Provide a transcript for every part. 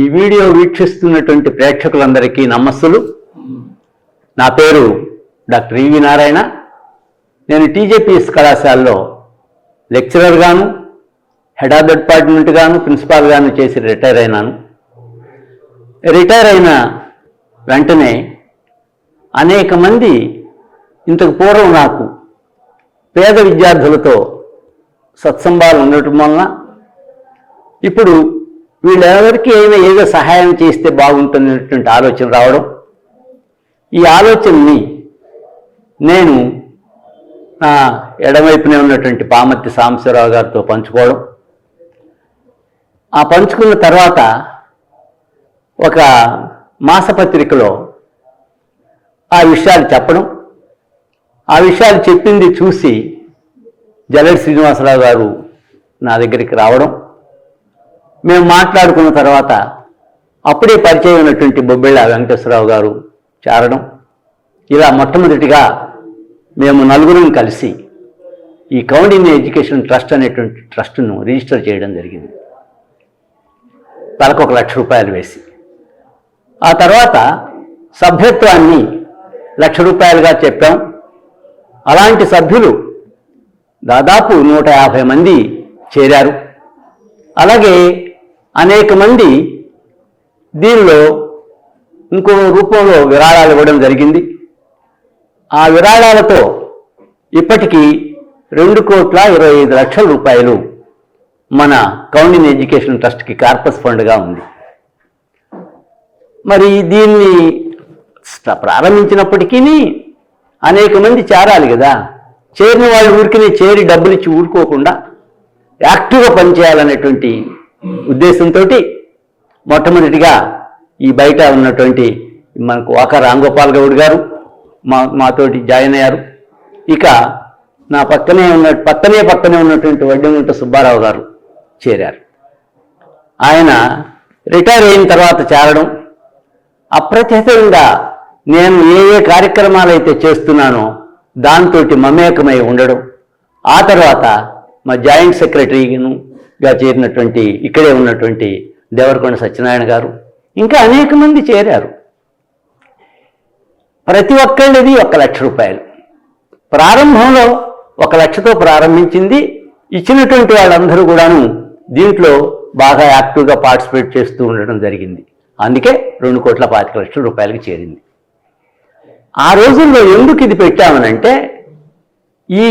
ఈ వీడియో వీక్షిస్తున్నటువంటి ప్రేక్షకులందరికీ నమస్సులు. నా పేరు డాక్టర్ ఈవి నారాయణ. నేను టీజేపీఎస్ కళాశాలలో లెక్చరర్గాను హెడ్ ఆఫ్ డిపార్ట్మెంట్ గాను ప్రిన్సిపాల్ గాను చేసి రిటైర్ అయినాను. రిటైర్ అయిన వెంటనే అనేక మంది ఇంతకు పూర్వం నాకు పేద విద్యార్థులతో సత్సంబాలు ఉండటం వలన ఇప్పుడు వీళ్ళెవరికి ఏదో ఏదో సహాయం చేస్తే బాగుంటుందనేటువంటి ఆలోచన రావడం. ఈ ఆలోచనని నేను నా ఎడమవైపునే ఉన్నటువంటి పామర్తి సాంబశివరావు గారితో పంచుకోవడం. ఆ పంచుకున్న తర్వాత ఒక మాసపత్రికలో ఆ విషయాలు చెప్పడం. ఆ విషయాలు చెప్పింది చూసి జలడ్ శ్రీనివాసరావు గారు నా దగ్గరికి రావడం. మేము మాట్లాడుకున్న తర్వాత అప్పుడే పరిచయం ఉన్నటువంటి బొబ్బిళ్ళ వెంకటేశ్వరరావు గారు చేరడం. ఇలా మొట్టమొదటిగా మేము నలుగురం కలిసి ఈ కౌండిన్య ఎడ్యుకేషన్ ట్రస్ట్ అనేటువంటి ట్రస్ట్ను రిజిస్టర్ చేయడం జరిగింది. తలకు ఒక లక్ష రూపాయలు వేసి. ఆ తర్వాత సభ్యత్వాన్ని లక్ష రూపాయలుగా చెప్పాం. అలాంటి సభ్యులు దాదాపు నూట యాభై మంది చేరారు. అలాగే అనేక మంది దీనిలో ఇంకో రూపంలో విరాళాలు ఇవ్వడం జరిగింది. ఆ విరాళాలతో ఇప్పటికీ రెండు కోట్ల ఇరవై ఐదు లక్షల రూపాయలు మన కౌండిన్ ఎడ్యుకేషన్ ట్రస్ట్కి కార్పస్ ఫండ్గా ఉంది. మరి దీన్ని ప్రారంభించినప్పటికీ అనేక మంది చేరాలి కదా. చేరిన వాళ్ళు ఊరికి చేరి డబ్బులు ఇచ్చి ఊరుకోకుండా యాక్టివ్గా పనిచేయాలనేటువంటి ఉద్దేశంతో మొట్టమొదటిగా ఈ బయట ఉన్నటువంటి మనకు వాక రాంగోపాల్ గౌడ్ గారు మా మాతోటి జాయిన్ అయ్యారు. ఇక నా పక్కనే ఉన్న పక్కనే పక్కనే ఉన్నటువంటి వడ్డెంగుంట సుబ్బారావు గారు చేరారు. ఆయన రిటైర్ అయిన తర్వాత చేరడం అప్రత్యక్షంగా నేను ఏ ఏ కార్యక్రమాలు అయితే చేస్తున్నానో దాంతో మమేకమై ఉండడం ఆ తర్వాత మా జాయింట్ సెక్రటరీను గా చేరినటువంటి ఇక్కడే ఉన్నటువంటి దేవరకొండ సత్యనారాయణ గారు ఇంకా అనేక మంది చేరారు. ప్రతి ఒక్కళ్ళది ఒక లక్ష రూపాయలు. ప్రారంభంలో ఒక లక్షతో ప్రారంభించింది. ఇచ్చినటువంటి వాళ్ళందరూ కూడాను దీంట్లో బాగా యాక్టివ్గా పార్టిసిపేట్ చేస్తూ ఉండడం జరిగింది. అందుకే రెండు కోట్ల పాతిక లక్షల రూపాయలకు చేరింది. ఆ రోజుల్లో ఎందుకు ఇది పెట్టామనంటే ఈ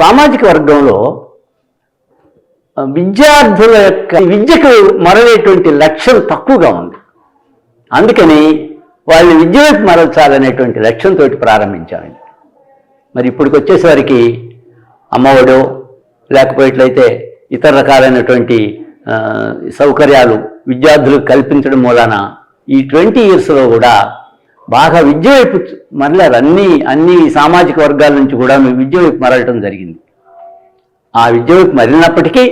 సామాజిక వర్గంలో విద్యార్థుల యొక్క విద్యకు మరలేటువంటి లక్ష్యం తక్కువగా ఉంది. అందుకని వాళ్ళని విద్య వైపు మరల్చాలనేటువంటి లక్ష్యంతో ప్రారంభించామండి మరి ఇప్పటికి వచ్చేసరికి అమ్మఒడు లేకపోయినట్లయితే ఇతర రకాలైనటువంటి సౌకర్యాలు విద్యార్థులకు కల్పించడం మూలాన ఈ ట్వంటీ ఇయర్స్లో కూడా బాగా విద్య వైపు మరలారు. అన్ని అన్ని సామాజిక వర్గాల నుంచి కూడా మేము విద్య వైపు మరలటం జరిగింది. ఆ విద్య వైపు మరలినప్పటికీ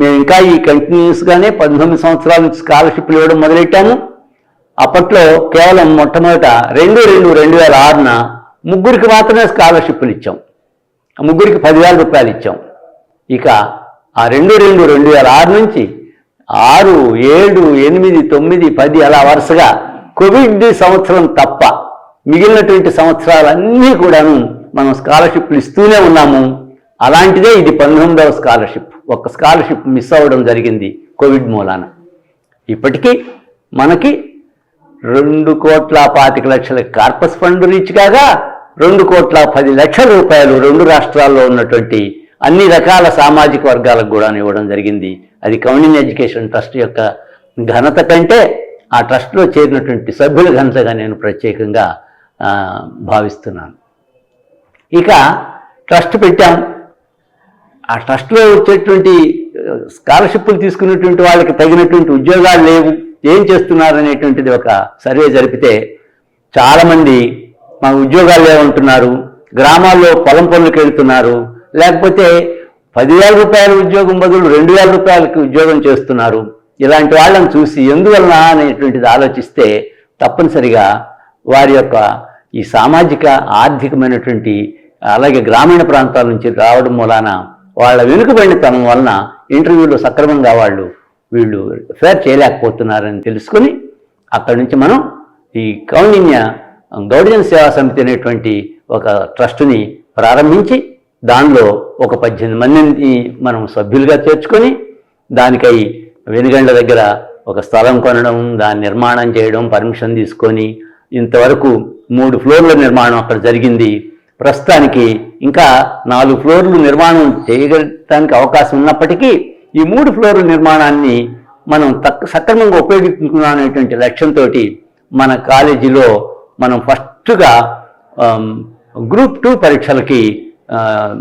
మేము ఇంకా ఈ కంటిన్యూస్గానే పద్దెనిమిది సంవత్సరాల నుంచి స్కాలర్షిప్లు ఇవ్వడం మొదలెట్టాము. అప్పట్లో కేవలం మొట్టమొదట రెండు రెండు రెండు వేల ఆరున ముగ్గురికి మాత్రమే స్కాలర్షిప్లు ఇచ్చాం. ముగ్గురికి పదివేల రూపాయలు ఇచ్చాం. ఇక ఆ రెండు రెండు రెండు వేల ఆరు నుంచి ఆరు ఏడు ఎనిమిది తొమ్మిది పది అలా వరుసగా కోవిడ్ సంవత్సరం తప్ప మిగిలినటువంటి సంవత్సరాలన్నీ కూడాను మనం స్కాలర్షిప్లు ఇస్తూనే ఉన్నాము. అలాంటిదే ఇది పంతొమ్మిదవ స్కాలర్షిప్ ఒక స్కాలర్షిప్ మిస్ అవ్వడం జరిగింది కోవిడ్ మూలాన. ఇప్పటికీ మనకి రెండు కోట్ల పాతిక లక్షల కార్పస్ ఫండ్ రీచ్ కాగా రెండు కోట్ల పది లక్షల రూపాయలు రెండు రాష్ట్రాల్లో ఉన్నటువంటి అన్ని రకాల సామాజిక వర్గాలకు కూడా ఇవ్వడం జరిగింది. అది కౌండిన్ ఎడ్యుకేషన్ ట్రస్ట్ యొక్క ఘనత కంటే ఆ ట్రస్ట్లో చేరినటువంటి సభ్యుల ఘనతగా నేను ప్రత్యేకంగా భావిస్తున్నాను. ఇక ట్రస్ట్ పెట్టాం. ఆ ట్రస్ట్లో వచ్చేటువంటి స్కాలర్షిప్లు తీసుకున్నటువంటి వాళ్ళకి తగినటువంటి ఉద్యోగాలు లేవు ఏం చేస్తున్నారు అనేటువంటిది ఒక సర్వే జరిపితే చాలామంది మా ఉద్యోగాలు లేవంటున్నారు గ్రామాల్లో పొలం పనులకు వెళ్తున్నారు లేకపోతే పదివేల రూపాయల ఉద్యోగం బదులు రెండు వేల రూపాయలకి ఉద్యోగం చేస్తున్నారు. ఇలాంటి వాళ్ళని చూసి ఎందువలన అనేటువంటిది ఆలోచిస్తే తప్పనిసరిగా వారి యొక్క ఈ సామాజిక ఆర్థికమైనటువంటి అలాగే గ్రామీణ ప్రాంతాల నుంచి రావడం మూలాన వాళ్ళ వెనుకబడినతనం వలన ఇంటర్వ్యూలో సక్రమంగా వాళ్ళు వీళ్ళు ఫేర్ చేయలేకపోతున్నారని తెలుసుకొని అక్కడి నుంచి మనం ఈ కౌండిన్య గౌడియన్ సేవా సమితి అనేటువంటి ఒక ట్రస్టుని ప్రారంభించి దానిలో ఒక పద్దెనిమిది మందిని మనం సభ్యులుగా చేర్చుకొని దానికై వెనుగండ్ల దగ్గర ఒక స్థలం కొనడం దాని నిర్మాణం చేయడం పర్మిషన్ తీసుకొని ఇంతవరకు మూడు ఫ్లోర్ల నిర్మాణం అక్కడ జరిగింది. ప్రస్తుతానికి ఇంకా నాలుగు ఫ్లోర్లు నిర్మాణం చేయగలటానికి అవకాశం ఉన్నప్పటికీ ఈ మూడు ఫ్లోర్ల నిర్మాణాన్ని మనం తక్ సక్రమంగా ఉపయోగించుకున్నాం అనేటువంటి లక్ష్యంతో మన కాలేజీలో మనం ఫస్ట్గా గ్రూప్ టూ పరీక్షలకి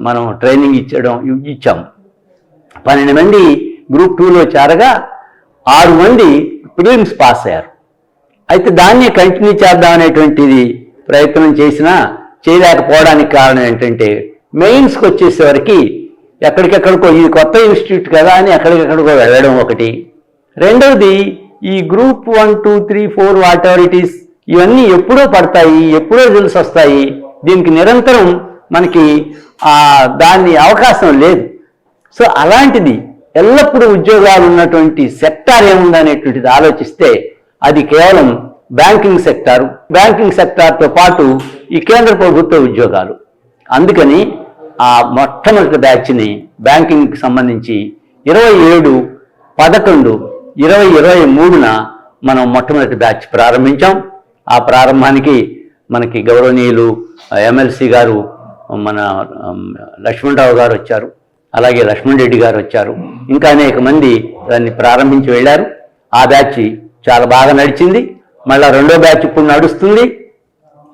మనం ట్రైనింగ్ ఇచ్చడం ఇచ్చాం. పన్నెండు మంది గ్రూప్ టూలో చేరగా ఆరు మంది ప్రిలిమ్స్ పాస్ అయ్యారు. అయితే దాన్ని కంటిన్యూ చేద్దాం అనేటువంటిది ప్రయత్నం చేసినా చేయలేకపోవడానికి కారణం ఏంటంటే మెయిన్స్కి వచ్చేసరికి ఎక్కడికెక్కడికో ఇది కొత్త ఇన్స్టిట్యూట్ కదా అని ఎక్కడికెక్కడికో వెళ్ళడం ఒకటి. రెండవది ఈ group one two three four whatever it is ఇవన్నీ ఎప్పుడో పడతాయి ఎప్పుడో రిజల్ట్స్ వస్తాయి. దీనికి నిరంతరం మనకి దాన్ని అవకాశం లేదు. సో అలాంటిది ఎల్లప్పుడూ ఉద్యోగాలు ఉన్నటువంటి సెక్టార్ ఏముందనేటువంటిది ఆలోచిస్తే అది కేవలం బ్యాంకింగ్ సెక్టార్. బ్యాంకింగ్ సెక్టార్తో పాటు ఈ కేంద్ర ప్రభుత్వ ఉద్యోగాలు. అందుకని ఆ మొట్టమొదటి బ్యాచ్ని బ్యాంకింగ్కి సంబంధించి ఇరవై ఏడు పదకొండు ఇరవై ఇరవై మూడున మనం మొట్టమొదటి బ్యాచ్ ప్రారంభించాం. ఆ ప్రారంభానికి మనకి గౌరవనీయులు ఎమ్మెల్సీ గారు మన లక్ష్మణరావు గారు వచ్చారు. అలాగే లక్ష్మణ్ రెడ్డి గారు వచ్చారు. ఇంకా అనేక మంది దాన్ని ప్రారంభించి వెళ్ళారు. ఆ బ్యాచ్ చాలా బాగా నడిచింది. మళ్ళా రెండో బ్యాచ్ ఇప్పుడు నడుస్తుంది.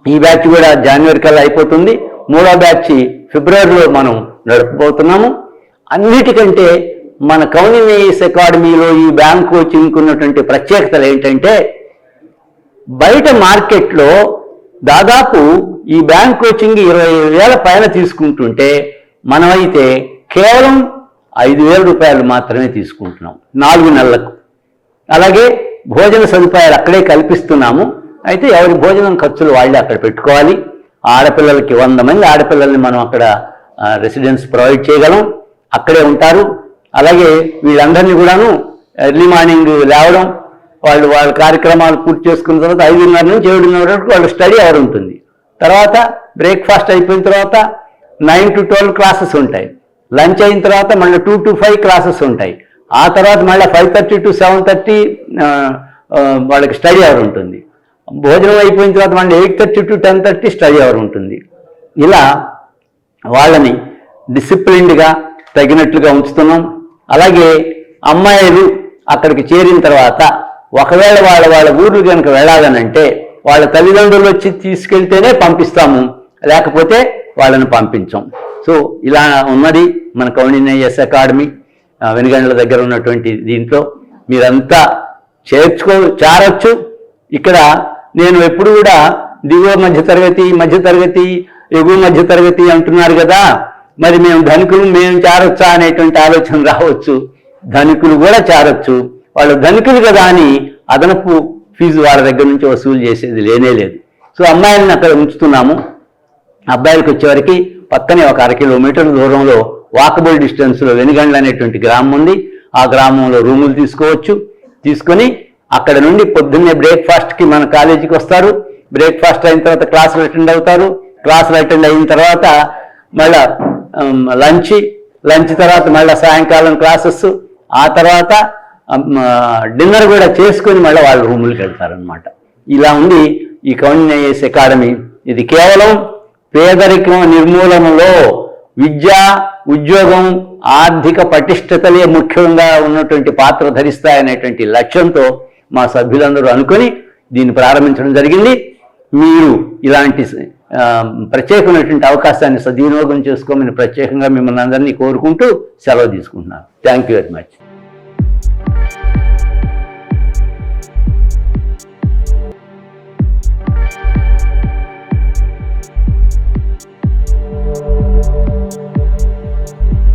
ఈ బ్యాచ్ కూడా జనవరి కల్లా అయిపోతుంది. మూడో బ్యాచ్ ఫిబ్రవరిలో మనం నడపబోతున్నాము. అన్నిటికంటే మన కౌనినేయస్ అకాడమీలో ఈ బ్యాంక్ కోచింగ్ ఉన్నటువంటి ప్రత్యేకతలు ఏంటంటే బయట మార్కెట్లో దాదాపు ఈ బ్యాంక్ కోచింగ్ ఇరవై వేల పైన తీసుకుంటుంటే మనమైతే కేవలం ఐదు వేల రూపాయలు మాత్రమే తీసుకుంటున్నాం. నాలుగు నెలలకు. అలాగే భోజన సదుపాయాలు అక్కడే కల్పిస్తున్నాము. అయితే ఎవరి భోజనం ఖర్చులు వాళ్ళే అక్కడ పెట్టుకోవాలి. ఆడపిల్లలకి వంద మంది ఆడపిల్లల్ని మనం అక్కడ రెసిడెన్స్ ప్రొవైడ్ చేయగలం. అక్కడే ఉంటారు. అలాగే వీళ్ళందరినీ కూడాను ఎర్లీ మార్నింగ్ లేవడం వాళ్ళు వాళ్ళ కార్యక్రమాలు పూర్తి చేసుకున్న తర్వాత ఐదున్నర నుంచి ఏడున్నర వరకు వాళ్ళ స్టడీ అవర్ ఉంటుంది. తర్వాత బ్రేక్ఫాస్ట్ అయిపోయిన తర్వాత నైన్ టు ట్వెల్వ్ క్లాసెస్ ఉంటాయి. లంచ్ అయిన తర్వాత మళ్ళీ టూ టు ఫైవ్ క్లాసెస్ ఉంటాయి. ఆ తర్వాత మళ్ళీ five thirty to seven thirty వాళ్ళకి స్టడీ అవర్ ఉంటుంది. భోజనం అయిపోయిన తర్వాత మళ్ళీ eight thirty to ten thirty study hour ఉంటుంది. ఇలా వాళ్ళని డిసిప్లిన్డ్గా తగినట్లుగా ఉంచుతున్నాం. అలాగే అమ్మాయిలు అక్కడికి చేరిన తర్వాత ఒకవేళ వాళ్ళ వాళ్ళ ఊర్లు కనుక వెళ్ళాలనంటే వాళ్ళ తల్లిదండ్రులు వచ్చి తీసుకెళ్తేనే పంపిస్తాము. లేకపోతే వాళ్ళని పంపించాం. సో ఇలా ఉన్నది మన కౌండిన్యస్ అకాడమీ. వెనుగండ్ల దగ్గర ఉన్నటువంటి దీంట్లో మీరంతా చేర్చుకో చేరొచ్చు. ఇక్కడ నేను ఎప్పుడు కూడా దిగువ మధ్య తరగతి మధ్య తరగతి ఎగువ మధ్య తరగతి అంటున్నారు కదా. మరి మేము ధనికులు మేము చేరొచ్చా అనేటువంటి ఆలోచన రావచ్చు. ధనికులు కూడా చేరొచ్చు. వాళ్ళు ధనికులు కదా అని అదనపు ఫీజు వాళ్ళ దగ్గర నుంచి వసూలు చేసేది లేనే లేదు. సో అమ్మాయిలను అక్కడ ఉంచుతున్నాము. అబ్బాయిలకు వచ్చేవరకు పక్కనే ఒక అర కిలోమీటర్ దూరంలో వాకబుల్ డిస్టెన్స్లో వెనుగండ్ల అనేటువంటి గ్రామం ఉంది. ఆ గ్రామంలో రూములు తీసుకోవచ్చు. తీసుకొని అక్కడ నుండి పొద్దున్నే బ్రేక్ఫాస్ట్కి మన కాలేజీకి వస్తారు. బ్రేక్ఫాస్ట్ అయిన తర్వాత క్లాసులు అటెండ్ అవుతారు. క్లాసులు అటెండ్ అయిన తర్వాత మళ్ళా లంచ్ లంచ్ తర్వాత మళ్ళీ సాయంకాలం క్లాసెస్ ఆ తర్వాత డిన్నర్ కూడా చేసుకొని మళ్ళీ వాళ్ళ రూములకి వెళ్తారనమాట ఇలా ఉంది ఈ కౌన్యస్ అకాడమీ. ఇది కేవలం పేదరికం నిర్మూలనలో విద్య ఉద్యోగం ఆర్థిక పటిష్టతలే ముఖ్యంగా ఉన్నటువంటి పాత్ర ధరిస్తాయనేటువంటి లక్ష్యంతో మా సభ్యులందరూ అనుకొని దీన్ని ప్రారంభించడం జరిగింది. మీరు ఇలాంటి ప్రత్యేకమైనటువంటి అవకాశాన్ని సద్వినియోగం చేసుకోమని ప్రత్యేకంగా మిమ్మల్ని అందరినీ కోరుకుంటూ సెలవు తీసుకుంటున్నాను. Thank you very much